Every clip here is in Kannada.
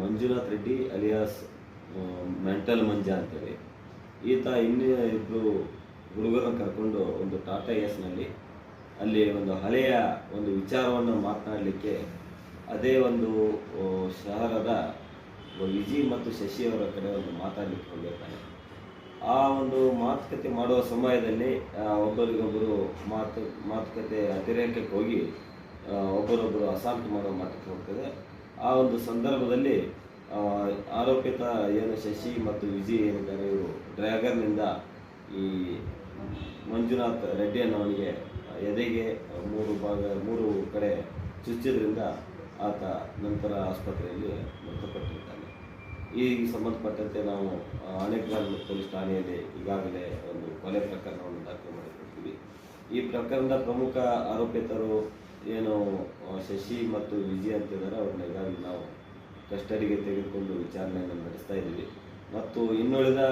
ಮಂಜುನಾಥ್ ರೆಡ್ಡಿ ಅಲಿಯಾಸ್ ಮೆಂಟಲ್ ಮಂಜ ಅಂತೇಳಿ. ಈತ ಇನ್ನೂ ಇಬ್ಬರು ಹುಡುಗರನ್ನು ಕರ್ಕೊಂಡು ಒಂದು ಟಾಟಾ ಎಸ್ನಲ್ಲಿ ಅಲ್ಲಿ ಒಂದು ಹಳೆಯ ಒಂದು ವಿಚಾರವನ್ನು ಮಾತನಾಡಲಿಕ್ಕೆ ಅದೇ ಒಂದು ಶಹರದ ವಿಜಿ ಮತ್ತು ಶಶಿಯವರ ಕಡೆ ಒಂದು ಮಾತಾಡಲಿಕ್ಕೆ ಹೋಗಿರ್ತಾನೆ ಆ ಒಂದು ಮಾತುಕತೆ ಮಾಡುವ ಸಮಯದಲ್ಲಿ ಒಬ್ಬರಿಗೊಬ್ಬರು ಮಾತು, ಮಾತುಕತೆ ಅತಿರೇಕಕ್ಕೆ ಹೋಗಿ ಒಬ್ಬರೊಬ್ಬರು ಅಸಾಲ್ಟ್ ಮಾಡೋ ಮಾತುಕತೆ ಹೋಗ್ತದೆ. ಆ ಒಂದು ಸಂದರ್ಭದಲ್ಲಿ ಆರೋಪಿತ ಏನು ಶಶಿ ಮತ್ತು ವಿಜಯ್ ಏನಿದ್ದಾರೆ ಇವರು ಡ್ರ್ಯಾಗನ್ನಿಂದ ಈ ಮಂಜುನಾಥ್ ರೆಡ್ಡಿ ಅವನಿಗೆ ಎದೆಗೆ ಮೂರು ಭಾಗ ಮೂರು ಕಡೆ ಚುಚ್ಚಿದ್ರಿಂದ ಆತ ನಂತರ ಆಸ್ಪತ್ರೆಯಲ್ಲಿ ಮೃತಪಟ್ಟಿದ್ದಾನೆ. ಈ ಸಂಬಂಧಪಟ್ಟಂತೆ ನಾವು ಆ, ಆನೇಕಲ್ ಪೊಲೀಸ್ ಠಾಣೆಯಲ್ಲಿ ಈಗಾಗಲೇ ಒಂದು ಕೊಲೆ ಪ್ರಕರಣವನ್ನು ದಾಖಲು ಮಾಡಿಕೊಡ್ತೀವಿ. ಈ ಪ್ರಕರಣದ ಪ್ರಮುಖ ಆರೋಪಿತರು ಏನು ಶಶಿ ಮತ್ತು ವಿಜಯ್ ಅಂತಿದ್ದಾರೆ ಅವ್ರನ್ನ ಈಗಾಗಲೇ ನಾವು ಕಸ್ಟಡಿಗೆ ತೆಗೆದುಕೊಂಡು ವಿಚಾರಣೆಯನ್ನು ನಡೆಸ್ತಾ ಇದ್ದೀವಿ. ಮತ್ತು ಇನ್ನುಳಿದ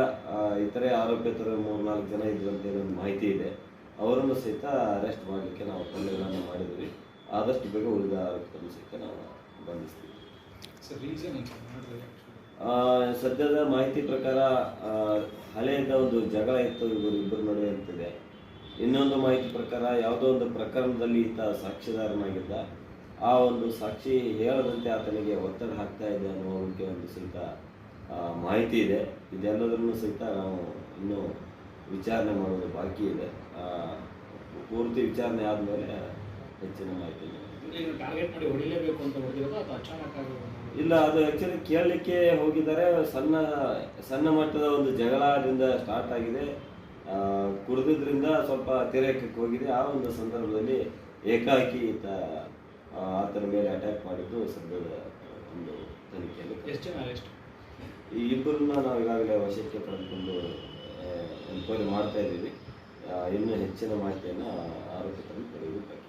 ಇತರೆ ಆರೋಪಿತರು ಮೂರ್ನಾಲ್ಕು ಜನ ಇದ್ರಂತೆ ಒಂದು ಮಾಹಿತಿ ಇದೆ. ಅವರನ್ನು ಸಹಿತ ಅರೆಸ್ಟ್ ಮಾಡಲಿಕ್ಕೆ ನಾವು ಪಲ್ಯಗಳನ್ನು ಮಾಡಿದ್ವಿ ಆದಷ್ಟು ಬೇಗ ಉಳಿದ ಆರೋಪಿತರನ್ನು ಸಹಿತ ನಾವು ಬಂಧಿಸ್ತೀವಿ. ಸದ್ಯದ ಮಾಹಿತಿ ಪ್ರಕಾರ ಹಳೆಯದ ಒಂದು ಜಗಳ ಇತ್ತು ಇವರು ಇಬ್ಬರು ನಡುವೆ ಅಂತಿದೆ. ಇನ್ನೊಂದು ಮಾಹಿತಿ ಪ್ರಕಾರ ಯಾವುದೋ ಒಂದು ಪ್ರಕರಣದಲ್ಲಿ ಈತ ಸಾಕ್ಷಿದಾರನಾಗಿದ್ದ ಆ ಒಂದು ಸಾಕ್ಷಿ ಹೇಳದಂತೆ ಆತನಿಗೆ ಒತ್ತಡ ಹಾಕ್ತಾ ಇದೆ ಅನ್ನೋದಕ್ಕೆ ಬಗ್ಗೆ ಒಂದು ಸಹಿತ ಮಾಹಿತಿ ಇದೆ. ಇದೆಲ್ಲದನ್ನು ಸಹಿತ ನಾವು ಇನ್ನೂ ವಿಚಾರಣೆ ಮಾಡೋದು ಬಾಕಿ ಇದೆ. ಪೂರ್ತಿ ವಿಚಾರಣೆ ಆದಮೇಲೆ ಹೆಚ್ಚಿನ ಮಾಹಿತಿ ಇಲ್ಲ ಅದು ಆ್ಯಕ್ಚುಲಿ ಕೇಳಲಿಕ್ಕೆ ಹೋಗಿದ್ದಾರೆ. ಸಣ್ಣ ಸಣ್ಣ ಮಟ್ಟದ ಒಂದು ಜಗಳದಿಂದ ಸ್ಟಾರ್ಟ್ ಆಗಿದೆ. ಆ, ಕುಡಿದಿದ್ರಿಂದ ಸ್ವಲ್ಪ ತೆರೆಯಕ್ಕೆ ಹೋಗಿದೆ. ಆ ಒಂದು ಸಂದರ್ಭದಲ್ಲಿ ಏಕಾಕಿ ಈತ ಆತನ ಮೇಲೆ ಅಟ್ಯಾಕ್ ಮಾಡಿದ್ದು ಸದ್ಯದ ಒಂದು ತನಿಖೆಯಲ್ಲಿ. ಎಷ್ಟು ಜನ ಅರೆಸ್ಟ್? ಈ ಇಬ್ಬರನ್ನ ನಾವು ಈಗಾಗಲೇ ವಶಕ್ಕೆ ಪಡೆದುಕೊಂಡು ಎನ್ಕ್ವೈರಿ ಮಾಡ್ತಾ ಇದ್ದೀವಿ. ಇನ್ನೂ ಹೆಚ್ಚಿನ ಮಾಹಿತಿಯನ್ನು ಆರೋಪಿತರನ್ನು ಪಡೆಯುವುದು